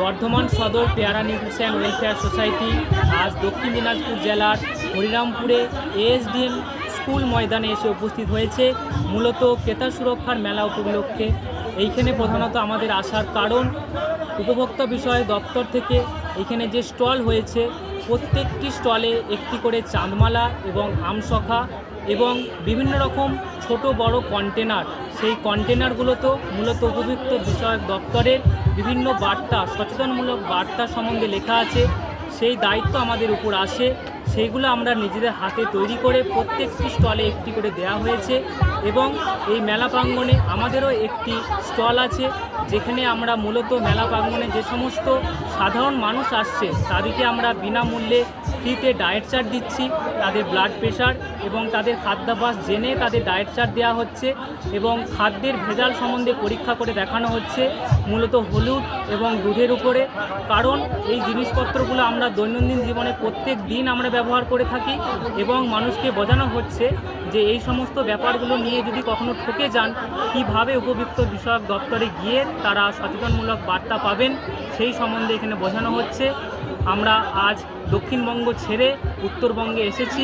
বর্ধমান সদর পেয়ারা nutrition welfare society, আজ দক্ষিণ দিনাজপুর জেলার হরিরামপুরে এএসডিএম স্কুল ময়দানে এসে উপস্থিত হয়েছে। মূলত ক্রেতা সুরক্ষার মেলা উপলক্ষে। এইখানে প্রধানত আমাদের আসার কারণ, উপভোক্তা বিষয় দপ্তর থেকে এখানে যে স্টল হয়েছে, প্রত্যেকটি স্টলে একটি করে চাঁদমালা এবং আমসখা এবং বিভিন্ন রকম ছোট বড় কন্টেনার সেই কন্টেনারগুলোতেও মূলত উপযুক্ত বিষয়ক দপ্তরের বিভিন্ন বার্তা, সচেতনমূলক বার্তা সম্বন্ধে লেখা আছে। সেই দায়িত্ব আমাদের উপর আসে। সেইগুলো আমরা নিজেদের হাতে তৈরি করে প্রত্যেকটি স্টলে একটি করে দেওয়া হয়েছে এবং এই মেলা প্রাঙ্গণে আমাদেরও একটি স্টল আছে যেখানে আমরা মূলত মেলা প্রাঙ্গণে যে সমস্ত সাধারণ মানুষ আসছে তাদেরকে আমরা বিনামূল্যে ফ্রিতে ডায়েট চার্ট দিচ্ছি, তাদের ব্লাড প্রেশার এবং তাদের খাদ্যাভ্যাস জেনে তাদের ডায়েট চার্ট দেওয়া হচ্ছে এবং খাদ্যের ভেজাল সম্বন্ধে পরীক্ষা করে দেখানো হচ্ছে মূলত হলুদ এবং দুধের উপরে। কারণ এই জিনিসপত্রগুলো আমরা দৈনন্দিন জীবনে প্রত্যেক দিন আমরা ব্যবহার করে থাকি এবং মানুষকে বোঝানো হচ্ছে যে এই সমস্ত ব্যাপারগুলো নিয়ে যদি কখনো ঠকে যান, কীভাবে উপযুক্ত বিষয়ক দপ্তরে গিয়ে তারা সচেতনমূলক বার্তা পাবেন সেই সম্বন্ধে এখানে বোঝানো হচ্ছে। আমরা আজ দক্ষিণবঙ্গ ছেড়ে উত্তরবঙ্গে এসেছি।